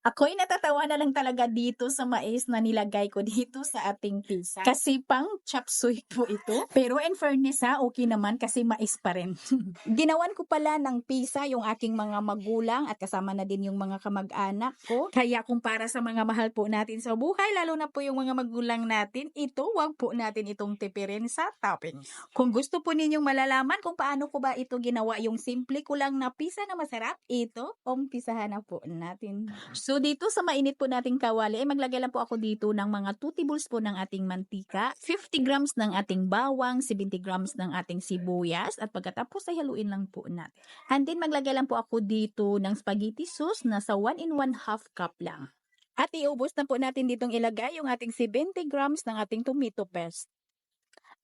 Ako'y natatawa na lang talaga dito sa mais na nilagay ko dito sa ating pizza. Kasi pang chop suey po ito. Pero in fairness ha, okay naman kasi mais pa rin. Ginawan ko pala ng pizza yung aking mga magulang at kasama na din yung mga kamag-anak ko. Kaya kung para sa mga mahal po natin sa buhay, lalo na po yung mga magulang natin, ito wag po natin itong tipirin sa toppings. Kung gusto po ninyong malalaman kung paano ko ba ito ginawa yung simple ko lang na pizza na masarap, ito, umpisahan na po natin. So dito sa mainit po nating kawali, ay maglagay lang po ako dito ng mga 2 tablespoon ng ating mantika, 50 grams ng ating bawang, 70 grams ng ating sibuyas, at pagkatapos ay haluin lang po natin. And then maglagay lang po ako dito ng spaghetti sauce na sa 1 in 1 half cup lang. At iubos na po natin ditong ilagay yung ating 70 grams ng ating tomato paste.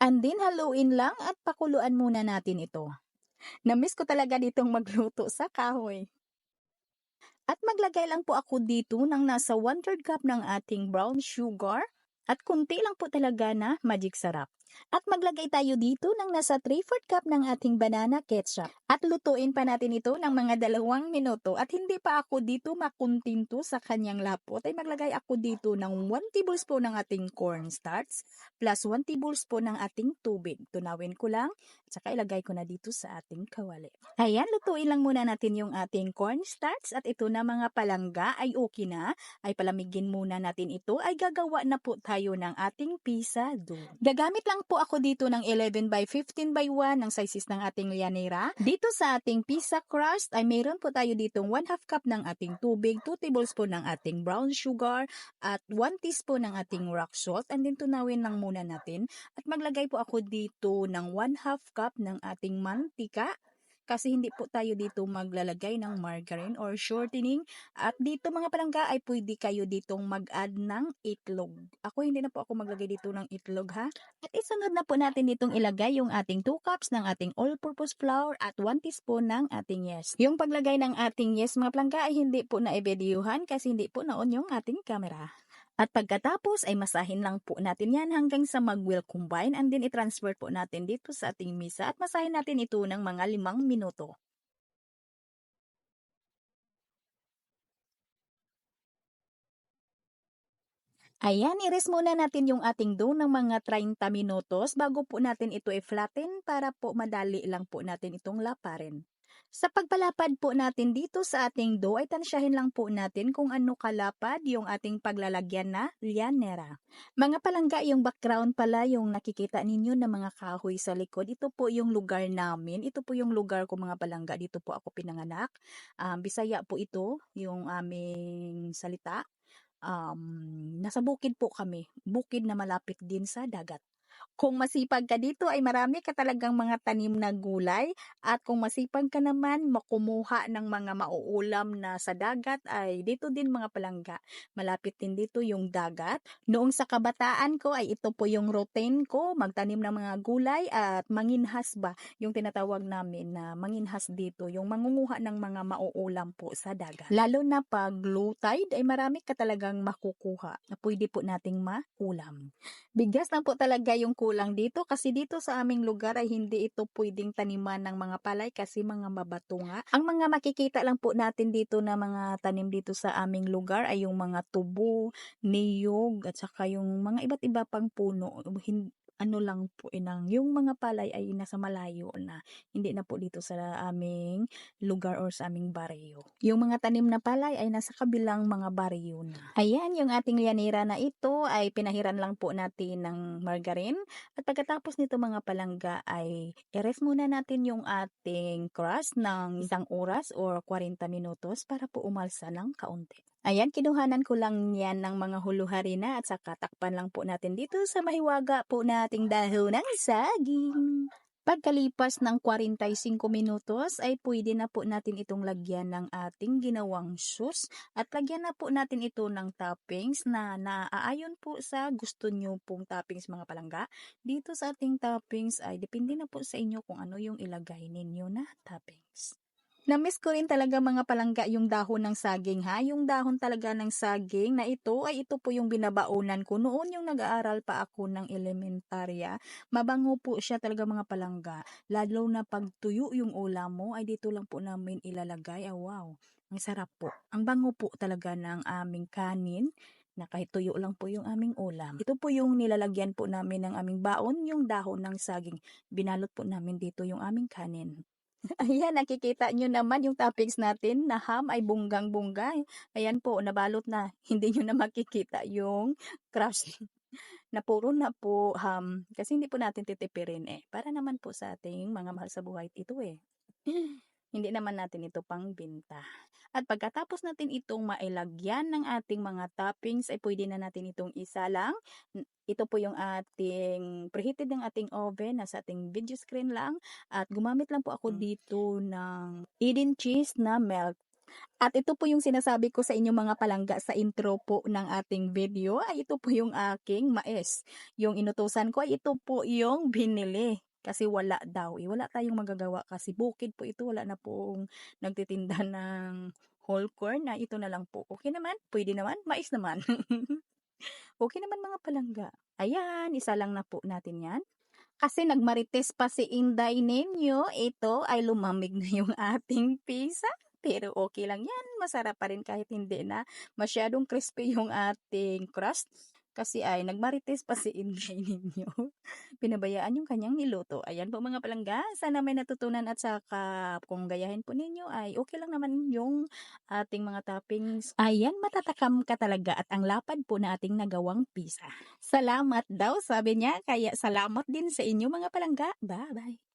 And then haluin lang at pakuluan muna natin ito. Namiss ko talaga ditong magluto sa kahoy. At maglagay lang po ako dito ng nasa 1 3 cup ng ating brown sugar at kunti lang po talaga na magic sarap. At maglagay tayo dito ng nasa 3 4 cup ng ating banana ketchup. At lutuin pa natin ito ng mga dalawang minuto. At hindi pa ako dito makuntinto sa kanyang lapot ay maglagay ako dito ng 1 tablespoon ng ating cornstarch plus 1 tablespoon ng ating tubig. Tunawin ko lang at saka ilagay ko na dito sa ating kawali. Ayan, lutuin lang muna natin yung ating cornstarch at ito na mga palangga ay okay na. Ay palamigin muna natin ito ay gagawa na po tayo ng ating pizza dough. Gagamit lang po ako dito ng 11 by 15 by 1 ng sizes ng ating lianera. Dito sa ating pizza crust ay mayroon po tayo dito 1 half cup ng ating tubig, 2 tablespoon ng ating brown sugar, at 1 teaspoon ng ating rock salt. And then tunawin lang muna natin. At maglagay po ako dito ng 1 half cup ng ating mantika kasi hindi po tayo dito maglalagay ng margarine or shortening. At dito mga palangga ay pwede kayo ditong mag-add ng itlog. Ako hindi na po ako maglagay dito ng itlog ha. At isunod na po natin ditong ilagay yung ating 2 cups ng ating all-purpose flour at 1 teaspoon ng ating yes. Yung paglagay ng ating yes mga palangga ay hindi po na ibediyuhan kasi hindi po naon yung ating camera. At pagkatapos ay masahin lang po natin yan hanggang sa mag-will combine and then i-transfer po natin dito sa ating misa at masahin natin ito ng mga limang minuto. Ayan, i-rest muna natin yung ating dough ng mga 30 minutos bago po natin ito i-flatten para po madali lang po natin itong laparin. Sa pagpalapad po natin dito sa ating dough ay tansyahin lang po natin kung ano kalapad yung ating paglalagyan na lianera. Mga palangga yung background pala yung nakikita ninyo na mga kahoy sa likod. Ito po yung lugar namin. Ito po yung lugar ko mga palangga. Dito po ako pinanganak. Um, Bisaya po ito yung aming salita. Um, nasa bukid po kami. Bukid na malapit din sa dagat. Kung masipag ka dito ay marami ka talagang mga tanim na gulay at kung masipag ka naman makumuha ng mga mauulam na sa dagat ay dito din mga palangga. Malapit din dito yung dagat. Noong sa kabataan ko ay ito po yung routine ko, magtanim ng mga gulay at manginhas ba yung tinatawag namin na manginhas dito, yung mangunguha ng mga mauulam po sa dagat. Lalo na pag low tide ay marami ka talagang makukuha na pwede po nating maulam. Bigas lang po talaga yung kulang dito kasi dito sa aming lugar ay hindi ito pwedeng taniman ng mga palay kasi mga mabato nga. Ang mga makikita lang po natin dito na mga tanim dito sa aming lugar ay yung mga tubo, niyog at saka yung mga iba't iba pang puno. Ano lang po inang yung mga palay ay nasa malayo na hindi na po dito sa aming lugar or sa aming baryo. Yung mga tanim na palay ay nasa kabilang mga baryo na. Ayan, yung ating lianera na ito ay pinahiran lang po natin ng margarine at pagkatapos nito mga palangga ay i-rest muna natin yung ating crust ng isang oras or 40 minutos para po umalsa ng kaunti. Ayan, kinuhanan ko lang yan ng mga huluharina at saka takpan lang po natin dito sa mahiwaga po nating dahon ng saging. Pagkalipas ng 45 minutos ay pwede na po natin itong lagyan ng ating ginawang sauce at lagyan na po natin ito ng toppings na naaayon po sa gusto nyo pong toppings mga palangga. Dito sa ating toppings ay depende na po sa inyo kung ano yung ilagay ninyo na toppings. Namiss ko rin talaga mga palangga yung dahon ng saging ha. Yung dahon talaga ng saging na ito ay ito po yung binabaunan ko. Noon yung nag-aaral pa ako ng elementarya, mabango po siya talaga mga palangga. Lalo na pag tuyo yung ulam mo ay dito lang po namin ilalagay. Ah, wow. Ang sarap po. Ang bango po talaga ng aming kanin na kahit tuyo lang po yung aming ulam. Ito po yung nilalagyan po namin ng aming baon, yung dahon ng saging. Binalot po namin dito yung aming kanin. Ayan, nakikita nyo naman yung toppings natin na ham ay bunggang-bungga. Ayan po, nabalot na. Hindi nyo na makikita yung crush na puro na po ham. Kasi hindi po natin titipirin eh. Para naman po sa ating mga mahal sa buhay ito eh. Hindi naman natin ito pang binta. At pagkatapos natin itong mailagyan ng ating mga toppings, ay pwede na natin itong isa lang. Ito po yung ating preheated ng ating oven, nasa ating video screen lang. At gumamit lang po ako Mm. dito ng Eden cheese na melt. At ito po yung sinasabi ko sa inyo mga palangga sa intro po ng ating video. Ay ito po yung aking mais. Yung inutusan ko ay ito po yung binili. Kasi wala daw. Eh, wala tayong magagawa kasi bukid po ito. Wala na pong nagtitinda ng whole corn na ito na lang po. Okay naman? Pwede naman? Mais naman. okay naman mga palangga. Ayan, isa lang na po natin yan. Kasi nagmarites pa si Inday ninyo, ito ay lumamig na yung ating pizza. Pero okay lang yan, masarap pa rin kahit hindi na masyadong crispy yung ating crust. Kasi ay nagmarites pa si Inday ninyo. Pinabayaan yung kanyang niluto. Ayan po mga palangga, sana may natutunan at saka kung gayahin po ninyo ay okay lang naman yung ating mga toppings. Ayan, matatakam ka talaga at ang lapad po na ating nagawang pizza. Salamat daw, sabi niya. Kaya salamat din sa inyo mga palangga. Bye-bye.